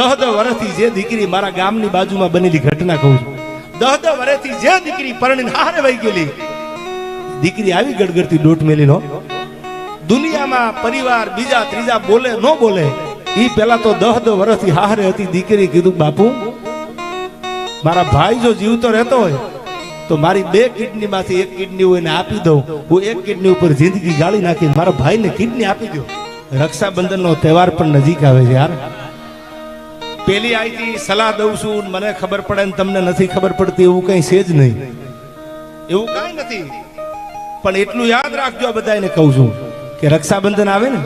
દહ દહ વર્ષથી જે દીકરી મારા ગામની બાજુમાં બનેલી ઘટના કહું છું. દહ દહ વર્ષથી જે દીકરી પરણીને હારે વહી ગયેલી. દીકરી આવી ગડગડતી દોટ મેલીનો દુનિયામાં પરિવાર બીજા ત્રીજા બોલે ન બોલે એ પેલા તો દહ દહ વર્ષથી હારે હતી દીકરી કીધું, બાપુ, મારા ભાઈ જો જીવતો રહેતો હોય, તો મારી બે કિડની માંથી એક કિડની હું એને આપી દઉં. હું એક કિડની ઉપર જિંદગી ગાળી નાખી મારા ભાઈને કિડની આપી દો રક્ષાબંધનનો તહેવાર પણ નજીક આવે છે યાર. પેલી આઈથી સલાહ દઉં છું મને ખબર પડે ને તમને નથી ખબર પડતી એવું કઈ છે જ નહીં. એવું કઈ નથી. પણ એટલું યાદ રાખજો આ બધાને કહું છું કે રક્ષાબંધન આવે ને.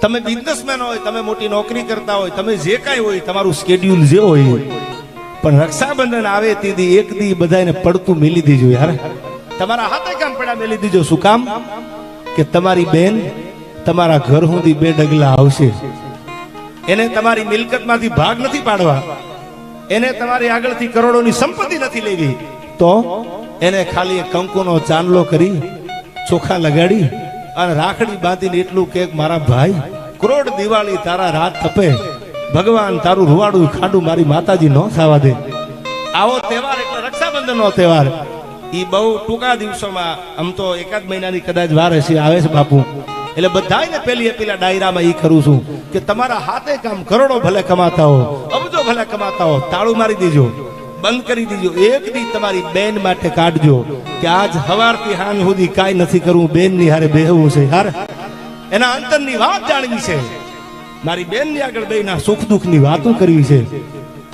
તમે બિઝનેસમેન હોય, તમે મોટી નોકરી કરતા હોય, તમે જે કાંઈ હોય, તમારું સ્કેડ્યુલ જે હોય. પણ રક્ષાબંધન આવે તેથી એક દી બધાને પડતું મેલી દીજો યાર. તમારા હાથે કામ પડ્યા મેલી દીજો. શું કામ? કે તમારી બેન તમારા ઘર સુધી બે ડગલા આવશે. એને તમારી મિલકતમાંથી ભાગ નથી પાડવા. એને તમારી આગળથી કરોડોની સંપત્તિ નથી લેવી. તો એને ખાલી કંકુનો ચાંદલો કરી, ચોખા લગાડી અને રાખડી બાંધીને એટલું કે મારા ભાઈ, કરોડ દિવાળી તારા રાત તપે ભગવાન તારું રૂવાડું ખાડું મારી માતાજી ન થવા દે. આવો તહેવાર એટલે રક્ષાબંધનનો તહેવાર. એ બહુ ટૂંકા દિવસોમાં, આમ તો એકાદ મહિનાની કદાચ વાર હશે, આવે છે બાપુ. એટલે બધાને પેલી પેલા ડાયરામાં ઈ કરું છું કે તમારા હાથે કામ કરોડો ભલે કમાતા હો, અબજો ભલે કમાતા હો, તાળું મારી દેજો, બંધ કરી દીજો. એક દી તમારી બેન માટે કાઢજો કે આજ હવારથી હાન સુધી કાંઈ નથી કરવું બેનની હારે બેહવું છે. યાર એના અંતરની વાત જાણવી છે. મારી બેનની આગળ બેના સુખ દુઃખની વાતો કરવી છે.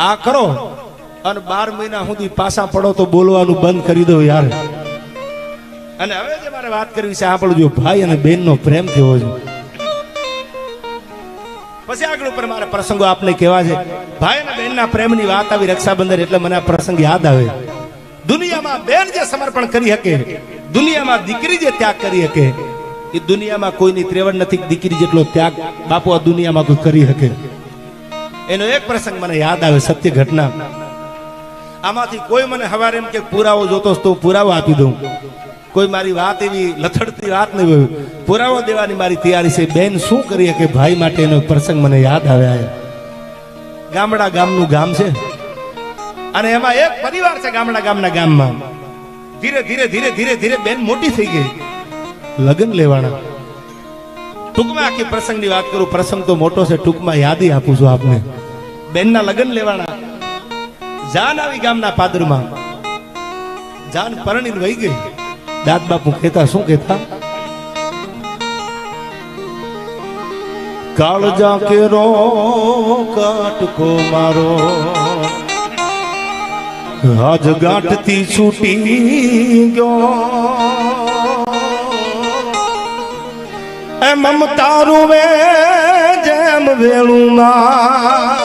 આ કરો. અને બાર મહિના સુધી પાછા પડો તો બોલવાનું બંધ કરી દો યાર. અને હવે જે મારે વાત કરવી છે આપણો ભાઈ અને બેન નો પ્રેમ કેવો છે? પછી આગળ ઉપર મારા પ્રસંગો આપને કેવા છે. ભાઈ અને બહેનના પ્રેમની વાત આવી રક્ષાબંધન એટલે મને આ પ્રસંગ યાદ આવે. દુનિયામાં બેન જે સમર્પણ કરી શકે, દુનિયામાં દીકરી જે ત્યાગ કરી શકે, એ દુનિયામાં કોઈની ત્રેવડ નથી દીકરી જેટલો ત્યાગ બાપુ આ દુનિયામાં કોઈ કરી શકે. એનો એક પ્રસંગ મને યાદ આવે, સત્ય ઘટના. આમાંથી કોઈ મને હવારે એમ કે પુરાવો જોતો તો પુરાવો આપી દઉં. કોઈ મારી વાત એવી લથડતી વાત નહીં હોય. પુરાવો દેવાની મારી તૈયારી છે. બેન, શું કરીએ કે ભાઈ માટે એનો પ્રસંગ મને યાદ આવ્યા ગામડા ગામનું ગામ છે. અને એમાં એક પરિવાર છે ગામડા ગામના ગામમાં. ધીરે ધીરે ધીરે ધીરે ધીરે બેન મોટી થઈ ગઈ. લગ્ન લેવાના. ટૂંકમાં આખી પ્રસંગની વાત કરું. પ્રસંગ તો મોટો છે. ટૂંકમાં યાદી આપું છું આપને. બેનના લગ્ન લેવાના. જાન આવી ગામના પાદરમાં. જાન પરણીને વહી ગઈ. દાદ બાપુ કહેતા શું કહેતા કાળજા કેરો કાટકો મારો આજ ગાંઠથી છૂટી ગયો એ મમતારું વે જેમ વેળુમાં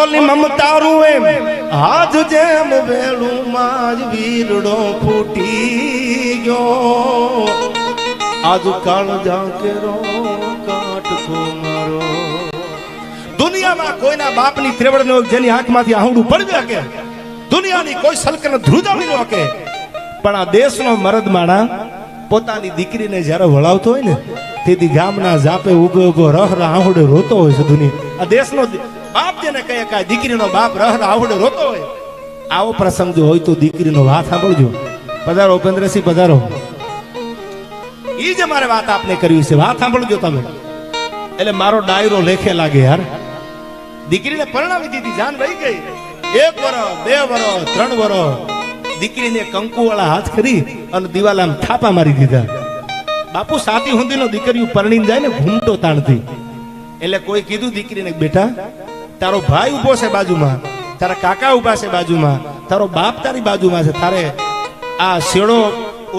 ઓલી મમતારું એમ હાથ જેમ વેળુમાં જ વીરડો ફૂટી ગયો. આજ કાળ જાકેરો કાટકો મારો દુનિયામાં કોઈના બાપની ત્રેવડ નો જેની આંખમાંથી આહુડું પડી કે દુનિયાની કોઈ સલકન ધ્રુજાવી ન કે પણ આ દેશનો મરદ માણા પોતાની દીકરીને જ્યારે વળાવતો હોય ને, તેથી ગામના જાપે ઊભો ઊભો રહ રહ આહુડે રોતો હોય છે દુનિયા. આ દેશનો બાપ જેને કહે કે દીકરીનો બાપ રહ આવડે રોતો હોય. આવો પ્રસંગ જો હોય તો દીકરીનો વાત સાંભળજો. પધારો ઉપેન્દ્રસિંહ પધારો એ જ મારે વાત આપને કરવી છે. વાત સાંભળજો તમે. એટલે મારો ડાયરો લેખે લાગે યાર. દીકરીને પરણાવી દીધી, જાન વહી ગઈ. એક વરો બે વરો ત્રણ વરો દીકરીને કંકુ વાળા હાથ કરી અને દિવાલ થાપા મારી દીધા. બાપુ, સાતી હુંદીનો દીકરીઓ પરણીને જાય ને, ઘૂમટો તાણતી. એટલે કોઈ કીધું દીકરીને, બેટા તારો ભાઈ ઊભો છે બાજુમાં, તારા કાકા ઊભા છે બાજુમાં, તારો બાપ તારી બાજુમાં છે. તારે આ શેડો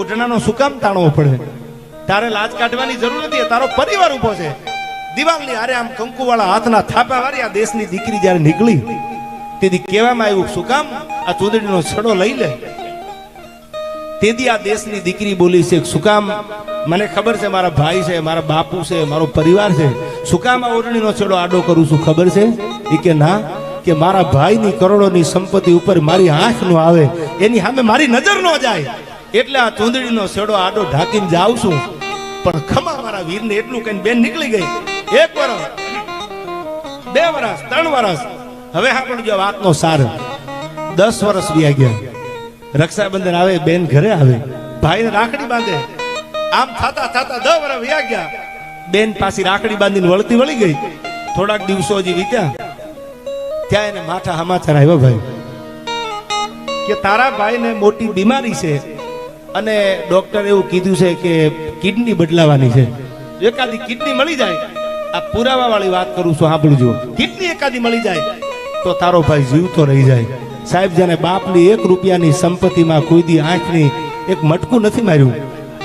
ઓઢણાનો શું કામ તાણવો પડે? તારે લાજ કાઢવાની જરૂર નથી તારો પરિવાર ઊભો છે. દિવાલની હારે આમ કંકુ વાળા હાથના થાપા વાળી આ દેશની દીકરી જ્યારે નીકળી, તેથી કહેવામાં આવ્યું, શું કામ? આ ચૂંદડીનો છડો લઈ લે. તેથી આ દેશની દીકરી બોલી છે શું કામ મને ખબર છે મારા ભાઈ છે, મારા બાપુ છે, મારો પરિવાર છે. શું કામ આ ઓરણીનો છેડો આડો કરું છું, ખબર છે? એ કે, ના, કે મારા ભાઈની કરોડોની સંપત્તિ ઉપર મારી આંખ નો આવે, એની સામે મારી નજર ન જાય. એટલે આ ચૂંદડીનો છેડો આડો ઢાંકીને જાઉં છું. પણ ખમા મારા વીરને એટલું કઈ બેન નીકળી ગઈ. એક વર્ષ બે વર્ષ ત્રણ વર્ષ હવે આપણને જો વાતનો સાર દસ વર્ષ વ્યા ગયા. રક્ષાબંધન આવે, બેન ઘરે આવે. ભાઈ રાખડી બાંધે. આમ થતા થતા દસ વર્ષ વ્યા ગયા. બેન પાછી રાખડી બાંધીને વળતી વળી ગઈ. થોડાક દિવસો હજી વીત્યા. ત્યાં એને માથા સમાચાર આવ્યો ભાઈ. કે તારા ભાઈને મોટી બીમારી છે અને ડોક્ટર એવું કીધું છે કે કિડની બદલાવાની છે. એકાદી કિડની મળી જાય. આ પુરાવા વાળી વાત કરું છું, સાંભળજો. કિડની એકાદી મળી જાય તો તારો ભાઈ જીવતો રહી જાય. સાહેબ જેને બાપની એક રૂપિયાની સંપત્તિમાં કોઈદી આંખની એક મટકું નથી માર્યું.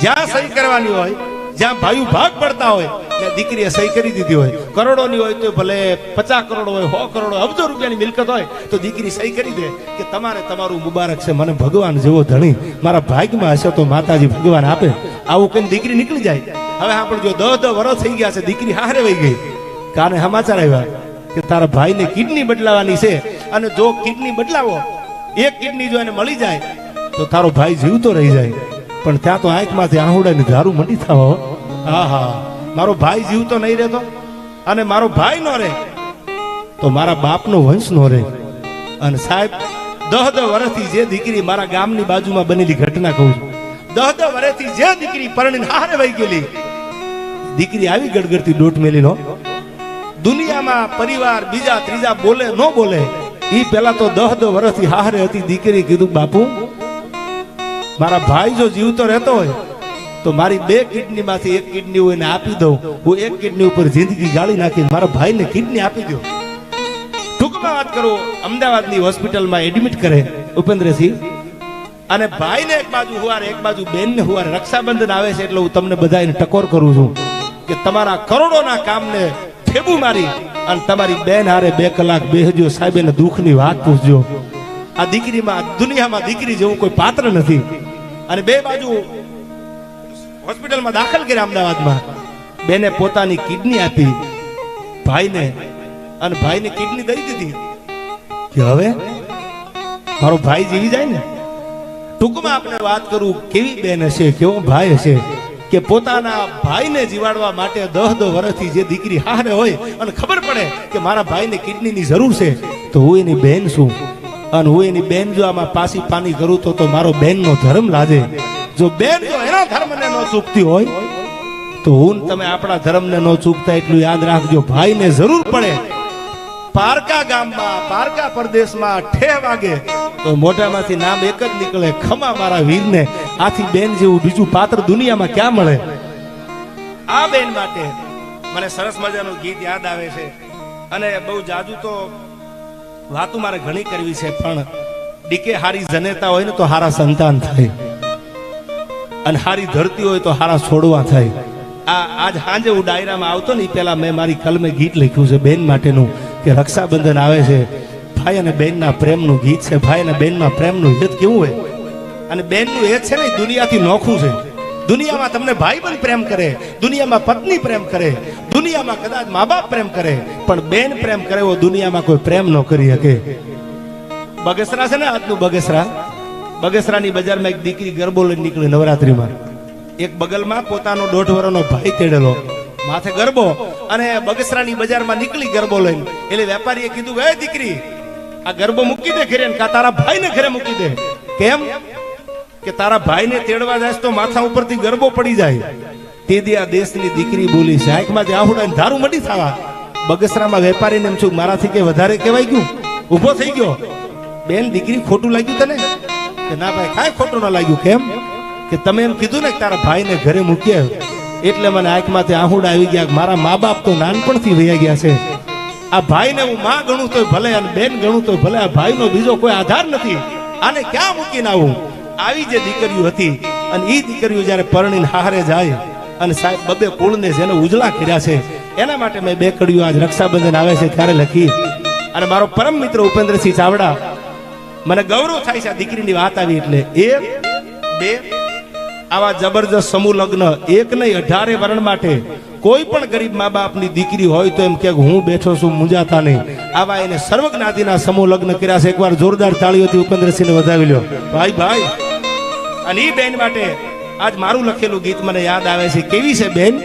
જ્યાં સહી કરવાની હોય જ્યાં ભાઈ ભાગ પડતા હોય ત્યાં દીકરીએ સહી કરી દીધી હોય. કરોડોની હોય તો ભલે પચાસ કરોડ હોય સો કરોડ હોય, અબજો રૂપિયાની મિલકત હોય તો દીકરી સહી કરી દે કે તમારે તમારું મુબારક છે. મને ભગવાન જેવો ધણી મારા ભાગ્યમાં હશે તો માતાજી ભગવાન આપે. આવું કઈ દીકરી નીકળી જાય. હવે આપણે જો દસ દસ વર્ષ થઈ ગયા છે દીકરી હારે વહી ગઈ. કારણે સમાચાર આવ્યા કે તારા ભાઈને કિડની બદલાવાની છે. અને જો કિડની બદલાવો, એક કિડની જો એને મળી જાય, તો તારો ભાઈ જીવતો રહી જાય. પણ ત્યાં તો આંખમાંથી આહુડાની ધારું મંડી થવા હો. હા મારો ભાઈ જીવતો નહીં રહેતો અને મારો ભાઈ નો રહે, તો મારા બાપનો વંશ નો રહે. અને સાહેબ, દહ દહ વર્ષથી જે દીકરી મારા ગામની બાજુમાં બનેલી ઘટના કહું છું. દહ દહ વર્ષથી જે દીકરી પરણીને હારે વહી ગયેલી, દીકરી આવી ગડગડતી દોટ મેલી નો દુનિયામાં પરિવાર બીજા ત્રીજા બોલે ન બોલે ઈ પેલા તો દહ દહ વર્ષથી હારે હતી. દીકરી કીધું, બાપુ, મારા ભાઈ જો જીવતો રહેતો હોય, તો મારી બે કિડની માંથી એક કિડની હું એને આપી દઉં. હું એક કિડની ઉપર જિંદગી ગાળી નાખી મારા ભાઈને કિડની આપી દો ટૂંકમાં વાત કરું, અમદાવાદની હોસ્પિટલમાં એડમિટ કરે ઉપેન્દ્રસિંહ. અને ભાઈને એક બાજુ હુવારે, એક બાજુ બેનને હુવારે રક્ષાબંધન આવે છે એટલે હું તમને બધાને ટકોર કરું છું કે તમારા કરોડોના કામને ઠેબુ મારી અને તમારી બેન હારે બે કલાક બેહજો. સાહેબ, એને દુઃખની વાત પૂછજો. આ દીકરીમાં, દુનિયામાં દીકરી જેવું કોઈ પાત્ર નથી. અને બે બાજુ હોસ્પિટલમાં દાખલ કર્યા અમદાવાદમાં. બેને પોતાની કિડની આપી, ભાઈને, અને ભાઈને કિડની દઈ દીધી. કે હવે? મારો ભાઈ જીવી જાય ને? ટૂંકમાં આપણે વાત કરું, કેવી બેન હશે, કેવો ભાઈ હશે? કે પોતાના ભાઈને જીવાડવા માટે દહ દહ વર્ષથી જે દીકરી હારે હોય, અને ખબર પડે કે મારા ભાઈને કિડનીની જરૂર છે, તો હું એની બહેન છું. અને હું એની બહેન જો આમાં પાસી પાની કરું તો તો મારો બેનનો ધર્મ લાજે. જો બેન જો એના ધર્મને ન ચૂકતી હોય, તો હું તમે આપણા ધર્મને ન ચૂકતા એટલું યાદ રાખજો. ભાઈને જરૂર પડે પારકા ગામમાં, પારકા પ્રદેશમાં ઠે વાગે તો મોઢામાંથી નામ એક જ નીકળે, ખમા મારા વીરને. આથી બેન જેવું બીજું પાત્ર દુનિયામાં ક્યાં મળે? આ બેન માટે મને સરસ મજાનું ગીત યાદ આવે છે. અને બહુ જાજુ તો વાતો મારે ઘણી કરવી છે, પણ ડીકે હારી જનેતા હોય ને તો હારા સંતાન થાય. અને હારી ધરતી હોય તો હારા છોડવા થાય. આ આજ સાંજે હું ડાયરામાં આવતો ને પેલા મેં મારી કલમે ગીત લખ્યું છે બેન માટેનું. કે રક્ષાબંધન આવે છે. ભાઈ અને બેનના પ્રેમનું ગીત છે. ભાઈ અને બહેનના પ્રેમનું હિત કેવું હોય? અને બહેનનું એ છે ને દુનિયાથી નોખું છે. દુનિયામાં તમને ભાઈ પણ પ્રેમ કરે, દુનિયામાં પત્ની પ્રેમ કરે, દુનિયામાં કદાચ મા બાપ પ્રેમ કરે, પણ બેન પ્રેમ કરે એવો દુનિયામાં કોઈ પ્રેમ ન કરી શકે. બગસરા છે ને આજનું બગસરા? બગસરાની બજારમાં એક દીકરી ગરબો લઈને નીકળી નવરાત્રીમાં. એક બગલમાં પોતાનો દોઢ વર્ષનો ભાઈ તેડેલો. માથે ગરબો અને બગસરાની બજારમાં નીકળી ગરબો લઈને. એટલે વેપારીએ કીધું હે દીકરી, આ ગરબો મૂકી દે ઘરે કા તારા ભાઈને ઘરે મૂકી દે. કેમ? કે તારા ભાઈને તેડવા જાય તો માથા ઉપરથી ગરબો પડી જાય. તે દી આ દેશની દીકરી બોલી છે આંખમાંથી આહુડા ધારું મટી થવા. બગસરામાં વેપારીને એમ છું, મારાથી કે વધારે કહેવાય ગયું? ઊભો થઈ ગયો. બેન, દીકરી ખોટું લાગ્યું તને? કે ના ભાઈ, કાંઈ ખોટું ન લાગ્યું. કેમ? કે તમે એમ કીધું ને તારા ભાઈને ઘરે મૂક્યા એટલે મને આંખમાંથી આહુડા આવી ગયા મારા મા બાપ તો નાનપણથી વયા ગયા છે. આ ભાઈને હું માં ગણું તોય ભલે અને બેન ગણું તોય ભલે, આ ભાઈનો બીજો કોઈ આધાર નથી. આને ક્યાં મૂકીને આવું? આવી જે દીકરીઓ હતી અને એ દીકરીઓ જ્યારે પરણીને હારે જાય અને સાહેબ બબે કુળને જેને ઉજળા કર્યા છે, એના માટે મેં બે કડીઓ આજ રક્ષાબંધન આવે છે ત્યારે લખી. અને મારો પરમ મિત્ર ઉપેન્દ્રસિંહ ચાવડા, મને ગૌરવ થાય છે આ દીકરીની વાત આવી એટલે એક, બે આવા જબરજસ્ત સમૂહ લગ્ન એક નહીં, અઢારે વરણ માટે. કોઈ પણ ગરીબ મા બાપની દીકરી હોય તો એમ કે હું બેઠો છું મુંજાતા નહીં. આવા એને સર્વ જ્ઞાતિના સમૂહ લગ્ન કર્યા છે. એકવાર જોરદાર તાળીઓથી ઉપેન્દ્રસિંહને વધાવી લ્યો. ભાઈ ભાઈ. અને એ બેન માટે આજ મારું લખેલું ગીત મને યાદ આવે છે. કેવી છે બેન?